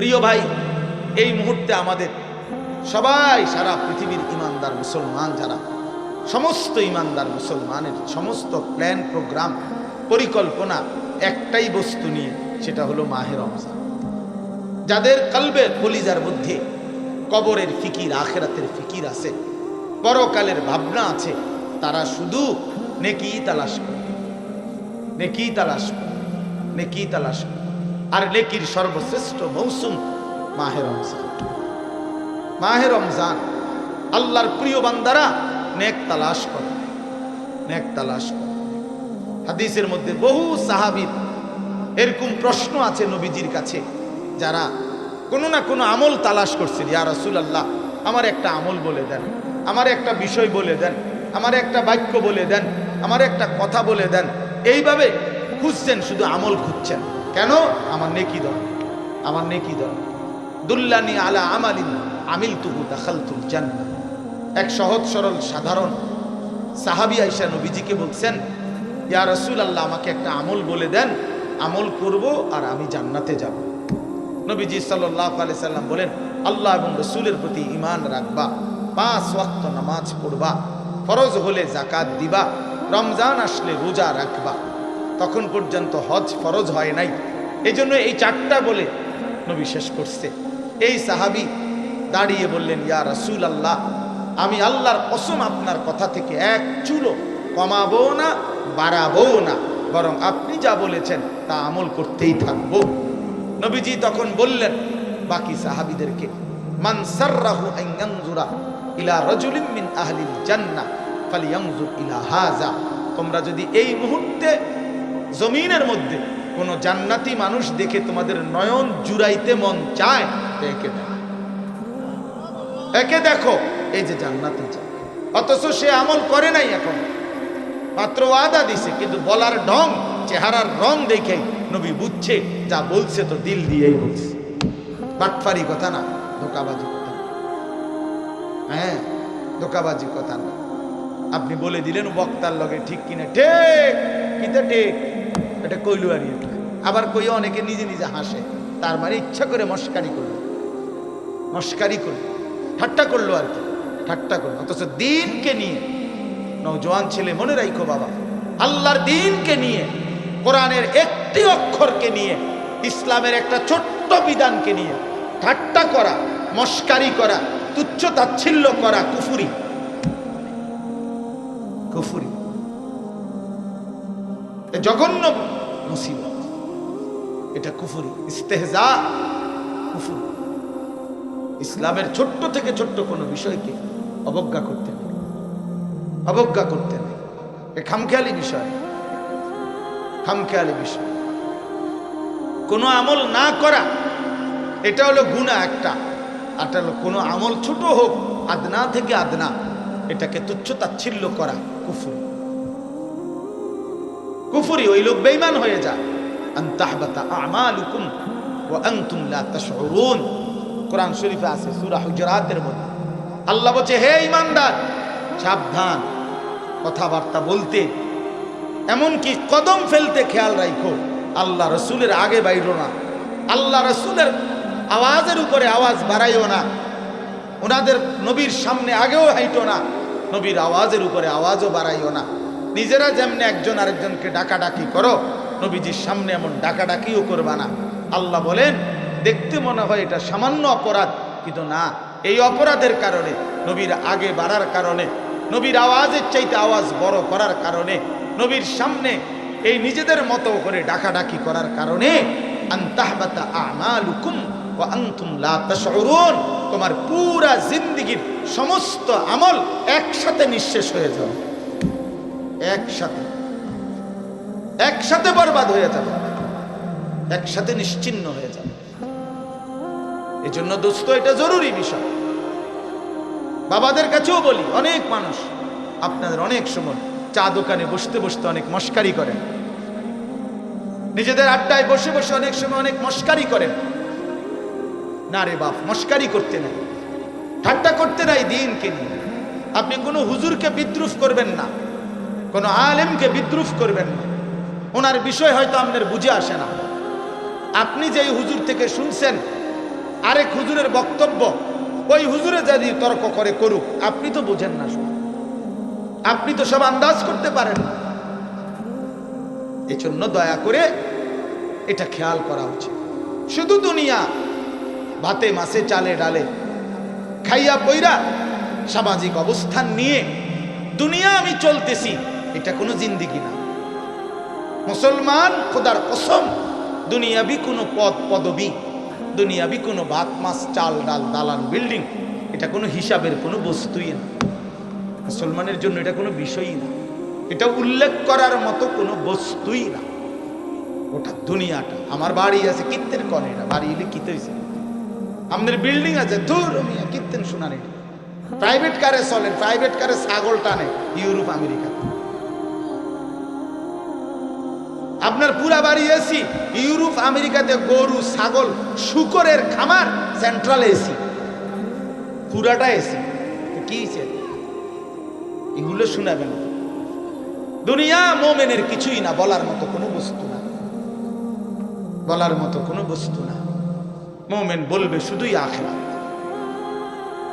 প্রিয় ভাই, এই মুহূর্তে আমাদের সবাই, সারা পৃথিবীর ইমানদার মুসলমান যারা, সমস্ত ইমানদার মুসলমানের সমস্ত প্ল্যান প্রোগ্রাম পরিকল্পনা একটাই বস্তু নিয়ে, সেটা হলো মাহের রমজান। যাদের কলবে কলিজার মধ্যে কবরের ফিকির, আখেরাতের ফিকির আছে, পরকালের ভাবনা আছে, তারা শুধু নেকি তালাশ করে। নেকি তালাশ করে, নেকি তালাশ করে। আর নেকির সর্বশ্রেষ্ঠ মৌসুম মাহে রমজান। মাহে রমজান, আল্লাহর প্রিয় বান্দারা নেক তালাশ করে, নেক তালাশ করে। হাদিসের মধ্যে বহু সাহাবির এরকম প্রশ্ন আছে নবীজির কাছে, যারা কোনো না কোনো আমল তালাশ করছেন ইয়া রাসূল আল্লাহ আমার একটা আমল বলে দেন, আমার একটা বিষয় বলে দেন, আমার একটা বাক্য বলে দেন, আমার একটা কথা বলে দেন। এইভাবে খুঁজছেন, শুধু আমল খুঁজছেন। কেন? আমার নেকি দল। আমার নেকি দল। দুল্লানি আলা আমালিন আমিল তুহু দাখালতুল জান্নাহ। এক সহজ, সরল, সাধারণ সাহাবি আইসা নবীজিকে বলছেন, ইয়া রসুল আল্লাহ আমাকে একটা আমল বলে দেন। আমল করব আর আমি জান্নাতে যাব। নবীজি সাল্লাহ আলি সাল্লাম বলেন, আল্লাহ এবং রসুলের প্রতি ইমান রাখবা, পাঁচ ওয়াক্ত নামাজ পড়বা, ফরজ হলে জাকাত দিবা, রমজান আসলে রোজা রাখবা। তখন পর্যন্ত হজ ফরজ হয় নাই। এই জন্য এই চারটা বলে নবী শেষ করছে। এই সাহাবি দাঁড়িয়ে বললেন, ইয়া রসুল আল্লাহ আমি আল্লাহর অসম আপনার কথা থেকে এক চুলো কমাবো না, বাড়াবো না, বরং আপনি যা বলেছেন তা আমল করতেই থাকব। নবীজি তখন বললেন, বাকি সাহাবিদেরকে ইলা ইলা হাযা তোমরা যদি এই মুহূর্তে জমিনের মধ্যে কোনো জান্নাতি মানুষ দেখে তোমাদের নয়ন জুড়াইতে মন চায় একে দেখো। একে দেখো, এই যে জান্নাতি অথচ সে আমল করে নাই এখন। মাত্র ওয়াদা দিছে, কিন্তু বলার ঢং, চেহারার রং দেখে নবী বুঝছে, যা বলছে তো দিল দিয়েই বলছে। বাটফারি কথা না, ধোকাবাজি কথা। হ্যাঁ ধোকাবাজি কথা না। আপনি বলে দিলেন, বক্তার লগে ঠিক কিনা? ঠিক, কিতা ঠিক? এটা কইলু আর এটা। আবার কই অনেকে নিজে নিজে হাসে। তার মানে ইচ্ছা করে মস্কারি করল। মস্কারি করল। ঠাট্টা করল আর কি। ঠাট্টা করল। অথচ দিনকে নিয়ে নৌজওয়ান ছেলে মনে রাখো বাবা, আল্লাহর দিনকে নিয়ে, কোরআনের একটি অক্ষরকে নিয়ে, ইসলামের একটা ছোট্ট বিধানকে নিয়ে ঠাট্টা করা, মস্কারি করা, তুচ্ছ তাচ্ছিল্য করা, কুফুরি। কুফুরি। জঘন্য মুসিবত। এটা কুফুরি, ইস্তেহজা কুফুরি। ইসলামের ছোট্ট থেকে ছোট্ট কোনো বিষয়কে অবজ্ঞা করতে নেই। অবজ্ঞা করতে নেই। এ খামখেয়ালি বিষয়। খামখেয়ালি বিষয়। কোনো আমল না করা, এটা হলো গুণা একটা। আর এটা হলো কোনো আমল ছোট হোক, আদনা থেকে আদনা, এটাকে তুচ্ছ তাচ্ছিল্য করা কুফুরি। কুফুরি, ওই লোক বেইমান হয়ে যায় আন্তাহবাতা আমালুকুম ওয়া আনতুম লা তাশউরুন। কোরআন শরীফে আছে সূরা হুজুরাতের মধ্যে। আল্লাহ বলছে, হে ইমানদার সাবধান। কথাবার্তা বলতে, এমনকি কদম ফেলতে খেয়াল রাখো আল্লাহ রসুলের আগে বাইরো না। আল্লাহ রসুলের আওয়াজের উপরে আওয়াজ বাড়াইও না। ওনাদের নবীর সামনে আগেও হাইটো না। নবীর আওয়াজের উপরে আওয়াজও বাড়াইও না। নিজেরা যেমনি একজন আরেকজনকে ডাকাডাকি করো, নবীজির সামনে এমন ডাকাডাকিও করবা না। আল্লাহ বলেন, দেখতে মনে হয় এটা সামান্য অপরাধ, কিন্তু না, এই অপরাধের কারণে, নবীর আগে বাড়ার কারণে, নবীর আওয়াজের চাইতে আওয়াজ বড় করার কারণে, নবীর সামনে এই নিজেদের মতো করে ডাকাডাকি করার কারণে তাশউরুন, তোমার পুরা জিন্দেগীর সমস্ত আমল একসাথে নিঃশেষ হয়ে যাবে। একসাথে। একসাথে বরবাদ হয়ে যাবে। একসাথে নিশ্চিন্ন হয়ে যাবে। এই জন্য দোস্ত, এটা জরুরি বিষয়। বাবাদের কাছেও বলি, অনেক মানুষ আপনাদের অনেক সময় চা দোকানে বসতে বসতে অনেক মস্কারি করেন। নিজেদের আড্ডায় বসে বসে অনেক সময় অনেক মস্কারি করেন। না রে বাপ, মস্কারি করতে নাই। ঠাট্টা করতে নাই দিনকে নিয়ে আপনি কোনো হুজুরকে বিদ্রুপ করবেন না। কোনো আলেমকে বিদ্রুপ করবেন না। ওনার বিষয় হয়তো আপনার বুঝে আসে না। আপনি যেই হুজুর থেকে শুনছেন, আরেক হুজুরের বক্তব্য, ওই হুজুরে যদি তর্ক করে করুক, আপনি তো বুঝেন না সব। আপনি তো সব আন্দাজ করতে পারেন না। এজন্য দয়া করে এটা খেয়াল করা উচিত। শুধু দুনিয়া, ভাতে, মাছে, চালে, ডালে খাইয়া পইরা সামাজিক অবস্থান নিয়ে দুনিয়া আমি চলতেছি। এটা কোনো জিন্দিগি না। মুসলমান খোদার কসম দুনিয়াবি কোনো পদ পদবি দুনিয়াবি কোনো ভাত মাছ চাল ডাল দালান বিল্ডিং এটা কোনো হিসাবের কোনো বস্তুই না। মুসলমানের জন্য এটা কোনো বিষয়ই না। এটা উল্লেখ করার মতো কোনো বস্তুই না। ওটা দুনিয়াটা আমার বাড়ি আছে কিত্তের কনে এটা বাড়ি এলে কিতে হয়েছে আমাদের বিল্ডিং আছে দূর মিয়া কিত্তেন শোনানি প্রাইভেট কারে চলেন প্রাইভেট কারে ছাগল টানে ইউরোপ আমেরিকা। আপনার পুরা বাড়ি এসি, ইউরোপ, আমেরিকাতে গরু, ছাগল, শুকরের খামার সেন্ট্রাল এসি। পুরাটা এসি। কি? এগুলো শোনাবেন। দুনিয়া মোমেনের কিছুই না, বলার মতো কোনো বস্তু না। বলার মতো কোনো বস্তু না। মোমেন বলবে, শুধুই আখেরাত।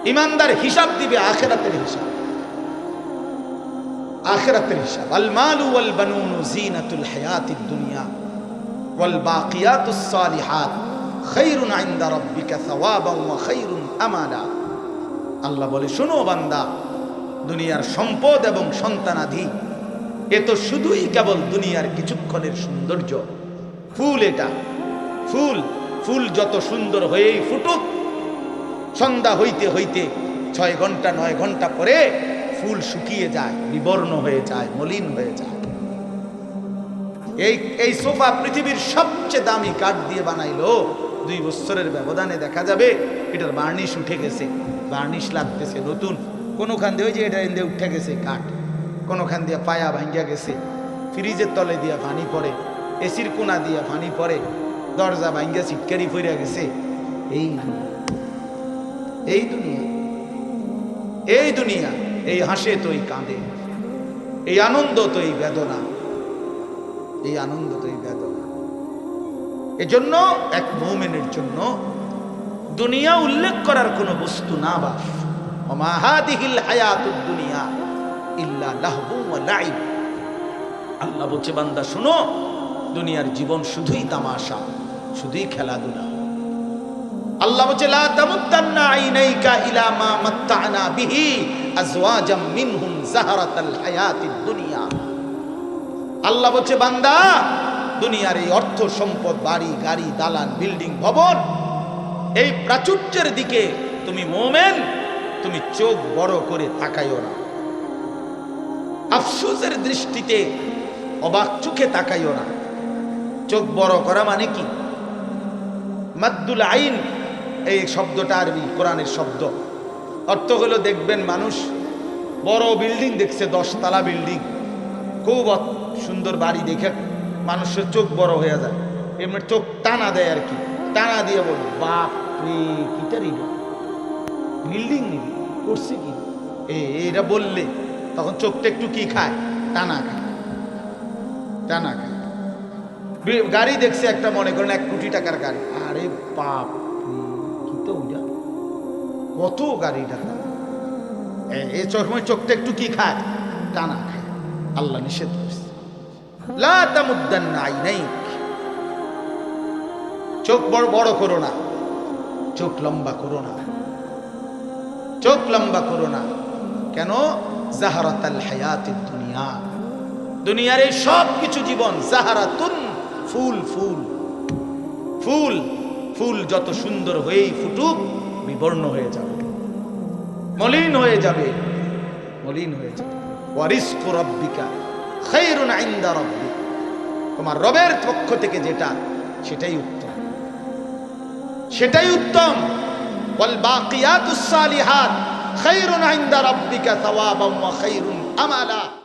ইমানদার হিসাব দিবে, আখেরাতের হিসাব। আখেরাতের হিসাব। আল মালু ওয়াল বানুনু জিনাতুল হায়াতিদ দুনিয়া ওয়াল বাকিয়াতুস সালিহাত। খায়রুন ইনদা রাব্বিকা সাওয়াবান ওয়া খায়রুন আমালা। আল্লাহ বলে, শোনো বান্দা, দুনিয়ার সম্পদ এবং সন্তানাধি এ তো শুধুই কেবল দুনিয়ার কিছুক্ষণের সৌন্দর্য। ফুল এটা। ফুল ফুল যত সুন্দর হয়েই ফুটুক, সন্ধ্যা হইতে হইতে ছয় ঘণ্টা, নয় ঘণ্টা পরে ফুল শুকিয়ে যায়, বিবর্ণ হয়ে যায়, মলিন হয়ে যায়। এই এই সোফা পৃথিবীর সবচেয়ে দামি কাঠ দিয়ে বানাইলো। দুই বছরের ব্যবধানে দেখা যাবে, এটার বার্নিশ উঠে গেছে বার্নিশ লাগতেছে নতুন। কোনোখান দিয়ে ওই যে এটা এনে উঠে গেছে কাঠ, কোনোখান দিয়ে পায়া ভাঙ্গিয়া গেছে। ফ্রিজের তলে দিয়া পানি পড়ে, এসির কোনা দিয়া পানি পড়ে, দরজা ভাঙ্গিয়া সিটকারি ফিরিয়া গেছে। এই। এই দুনিয়া এই দুনিয়া এই হাসে তো এই কাঁদে, এই আনন্দ তো বেদনা, এই আনন্দ তো বেদনা। এজন্য এক মৌমেনের জন্য দুনিয়া উল্লেখ করার কোনো বস্তু না বাস। অমাহাদিহিল দুনিয়া আল্লাহ বলছে, বান্দা, শুনো, দুনিয়ার জীবন শুধুই তামাশা, শুধুই খেলাধুলা। আল্লাহ বলছে, লা তামুদ্দান্না আইনাইকা ইলা মা মাত্তানা বিহি আজওয়াজাম মিনহুম জাহারাতাল হায়াতিদ দুনিয়া। আল্লাহ বলছে, বান্দা, দুনিয়ার এই অর্থ সম্পদ, বাড়ি, গাড়ি, দালান, বিল্ডিং, ভবন, এই প্রাচুর্যের দিকে তুমি মোমেন, তুমি চোখ বড় করে তাকাইও না। আফসোসের দৃষ্টিতে অবাক চোখে তাকাইও না। চোখ বড় করা মানে কি? মাদ্দুল আইন এই শব্দটা আরবি, কোরআনের শব্দ। অর্থ হলো দেখবেন মানুষ বড় বিল্ডিং দেখছে, দশতলা বিল্ডিং। খুব সুন্দর বাড়ি দেখে মানুষের চোখ বড় হয়ে যায়। এমনি চোখ টানা দেয় আর কি। টানা দিয়ে বল, বাপ রে কিটারি বিল্ডিং করছে কি? এ এটা বললে, তখন চোখটা একটু কি খায়? টানা খায়। টানা খায়। গাড়ি দেখছে একটা, মনে করেন এক কোটি টাকার গাড়ি। আরে বাপ ওইটা। কত গাড়ি টাকা এই সময় চোখটা একটু কি খায়? টানা খায়। আল্লাহ নিষেধ করছে। চোখ বড় বড় করো না। চোখ লম্বা করো না। চোখ লম্বা করো না। কেন? জাহারাতাল হায়াতিদ দুনিয়া। দুনিয়ার এই সব কিছু জীবন জাহারাতুন ফুল ফুল। ফুল। ফুল যত সুন্দর হয়েই ফুটুক, বিবর্ণ হয়ে যাবে। মলিন হয়ে যাবে। মলিন হয়ে যাবে। ওয়ারিসকু রব্বিকা খায়রুন ইনদা রব্বিক। তোমার রবের পক্ষ থেকে যেটা, সেটাই উত্তম। সেটাই উত্তম। ওয়াল বাকিয়াতুস সালিহাত খায়রুন ইনদা রব্বিকা সাওয়াবাম ওয়া খায়রুন আমালা।